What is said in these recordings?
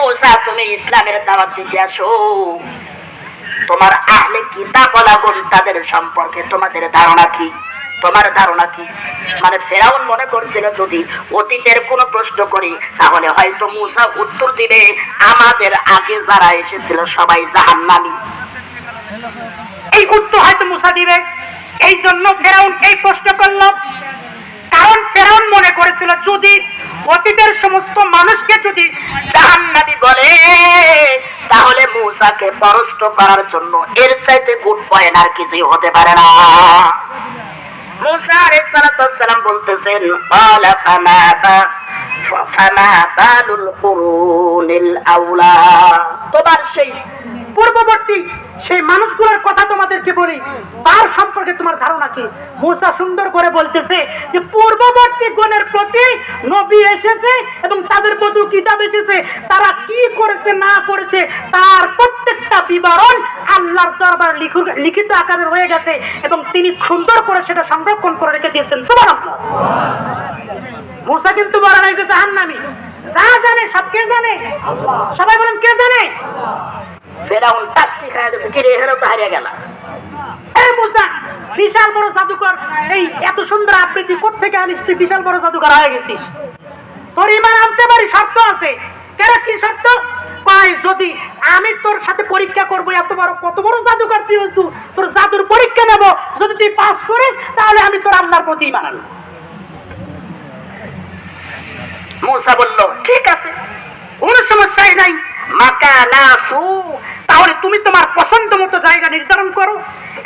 মুসা তুমি ইসলামের দাওয়াত দিতে আসো। তোমার আহলে কিতাব লাগুন তাদের সম্পর্কে তোমাদের ধারণা কি? তোমার ধারণা কি? মানে ফেরাউন মনে করছিল, যদি অতীতের কোনো প্রশ্ন করি, তাহলে হয়তো মুসা উত্তর দিবে, আমাদের আগে যারা এসেছিল সবাই জাহান্নামী। এই উত্তর হয়তো মুসা দিবে। এই জন্য ফেরাউন এই প্রশ্ন করল। কারণ ফেরাউন মনে করেছিল, যদি অতীতের সমস্ত মানুষকে যদি জাহান্নামী বলে, তাহলে মুসাকে পরস্ত করার জন্য এর চাইতে গুড পয়েন্ট আর কিছুই হতে পারে না। বলতেছেন তোমার সেই পূর্ববর্তী সেই মানুষগুলোর কথা তোমাদেরকে বলি, তার সম্পর্কে তোমার ধারণা কি? মুসা সুন্দর করে বলতেছে যে, পূর্ববর্তী গণের প্রতি নবী এসেছে এবং তাদের প্রতি কিতাব এসেছে। তারা কি করেছে, না করেছে, তার প্রত্যেকটা বিবরণ আল্লাহর দরবার লিখু- লিখিত আকারে রয়ে গেছে এবং তিনি সুন্দর করে সেটা সংরক্ষণ করে রেখে দিয়েছেন। সুবহানাল্লাহ। মুসা কিন্তু বলা নাই যে জাহান্নামী। যা জানে সব কে জানে? সবাই বলেন, কে জানে? ফেরাউন গেছে তো হারিয়ে গেল। এই মুসা বিশাল বড় জাদুকর এই এত সুন্দর আবৃত্তি কোথেকে আনিস তুই? বিশাল বড় জাদুকর হয়ে গেছিস তোর ইমান আনতে পারি শর্ত আছে। কেন কি শর্ত? যদি আমি তোর সাথে পরীক্ষা করব এত বড় কত বড় জাদুকর তুই হইছু, তোর জাদুর পরীক্ষা নেব। যদি তুই পাস করিস তাহলে আমি তোর আল্লাহর প্রতি ইমান আনব। মুসা বলল ঠিক আছে কোনো সমস্যাই নাই। মাকানাসু তাহলে তুমি তোমার পছন্দ মতো জায়গা নির্ধারণ করো,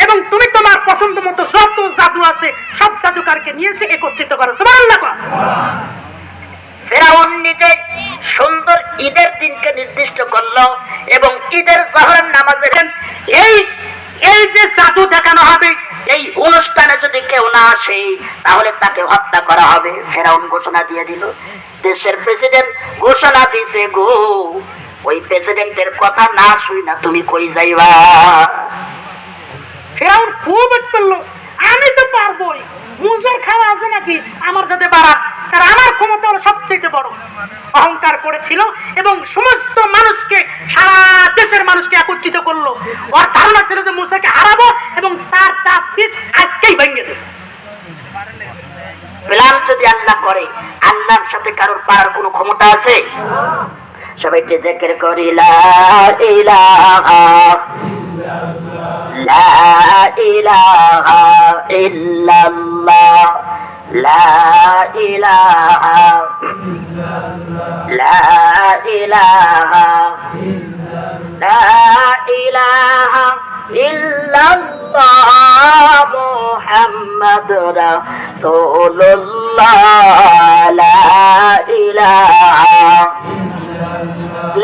এবং তুমি তোমার পছন্দ মতো যত জাদু আছে, সব জাদুকারকে নিয়ে এসে একত্রিত করো। ফেরাউন নিজে সুন্দর ঈদের দিনকে নির্দিষ্ট করল, এবং ঈদের জহরের নামাজের এই এই যে জাদু দেখানো হবে, এই অনুষ্ঠানে যদি কেউ না আসে, তাহলে তাকে হত্যা করা হবে। ফেরাউন ঘোষণা দিয়ে দিল, দেশের প্রেসিডেন্ট ঘোষণা দিছে গো। ওই প্রেসিডেন্টের কথা না শুই না তুমি কই যাইবা? ফেরাউন খুব করল আমি তো পারবোই। মুজার খাওয়া আছে নাকি? আমার সাথে বাড়া কারণ আমার ক্ষমতা হলো সবচেয়ে বড়। অহংকার করেছিল এবং সমস্ত মানুষকে সারা দেশের মানুষকে একত্রিত করল। ওর ধারণা ছিল যে মুসাকে হারাবো এবং তার পিস আজকেই ভেঙে দেবে। প্ল্যান যদি আল্লাহ করে আল্লাহর সাথে কারোর পারার কোনো ক্ষমতা আছে? সবাই একটু জেকের করি, লা ইলাহা লা ইলাহা ইল্লাল্লাহ, লা ইলাহা লা ইলাহা লা ইলাহা ইল্লাল্লাহ মুহাম্মদ لا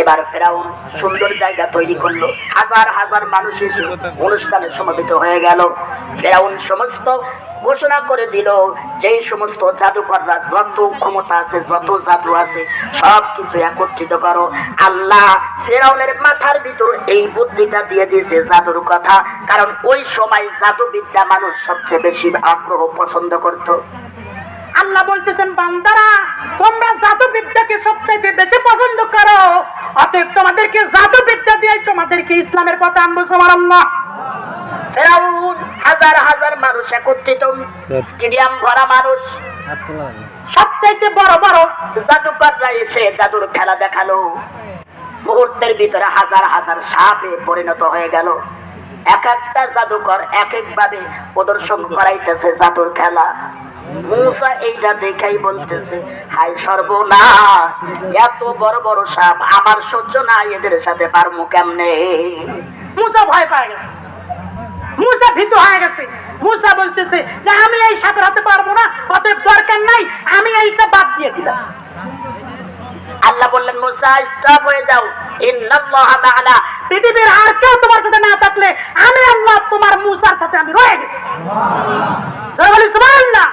এবার ফেরাউন সুন্দর জায়গা তৈরি করল। হাজার হাজার মানুষ এসে অনুষ্ঠানে সমবেত হয়ে গেল। ফেরাউন সমস্ত ঘোষণা করে দিল যে সমস্ত জাদুকররা যত ক্ষমতা আছে, যত জাদু আছে সব কিছু একত্রিত করো। আল্লাহ ফেরাউনের মাথার ভিতর এই বুদ্ধিটা দিয়ে দিয়েছে জাদুর কথা। কারণ ওই সময় জাদুবিদ্যা মানুষ সবচেয়ে বেশি আগ্রহ পছন্দ করতো। আল্লাহ বলতেছেন বান্দারা তোমরা জাদু বিদ্যাকে সবচাইতে বেশি পছন্দ করো। অতএব তোমাদেরকে জাদু বিদ্যা দিয়ে তোমাদেরকে ইসলামের পথে আনব সবার আল্লাহ ফেরাউন হাজার হাজার মানুষ একত্রিত স্টেডিয়াম ভরা মানুষ। সবচাইতে বড় বড় জাদুকররা এসে জাদুর খেলা দেখাল। মুহূর্তের ভিতরে হাজার হাজার সাপে পরিণত হয়ে গেল। এক একটা জাদুকর এক এক ভাবে প্রদর্শন করাইতেছে জাদুর খেলা। আমি এই সাপের হাতে পারব না, অতএব দরকার নাই, আমি এইটা বাদ দিয়ে দিলাম। আল্লাহ বললেন, মুসা স্টপ হয়ে যাও। ইন্নাল্লাহা মা'ানা পৃথিবীর আর কেউ তোমার সাথে না থাকলে আমি আল্লাহ তোমার মুসার সাথে আমি রয়ে গেছি। সুবহানাল্লাহ।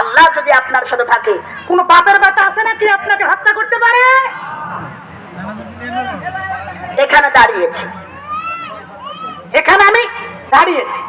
আল্লাহ যদি আপনার সাথে থাকে কোন বাতের ব্যথা আছে নাকি আপনাকে হত্যা করতে পারে? এখানে দাঁড়িয়েছে। এখানে আমি দাঁড়িয়েছি।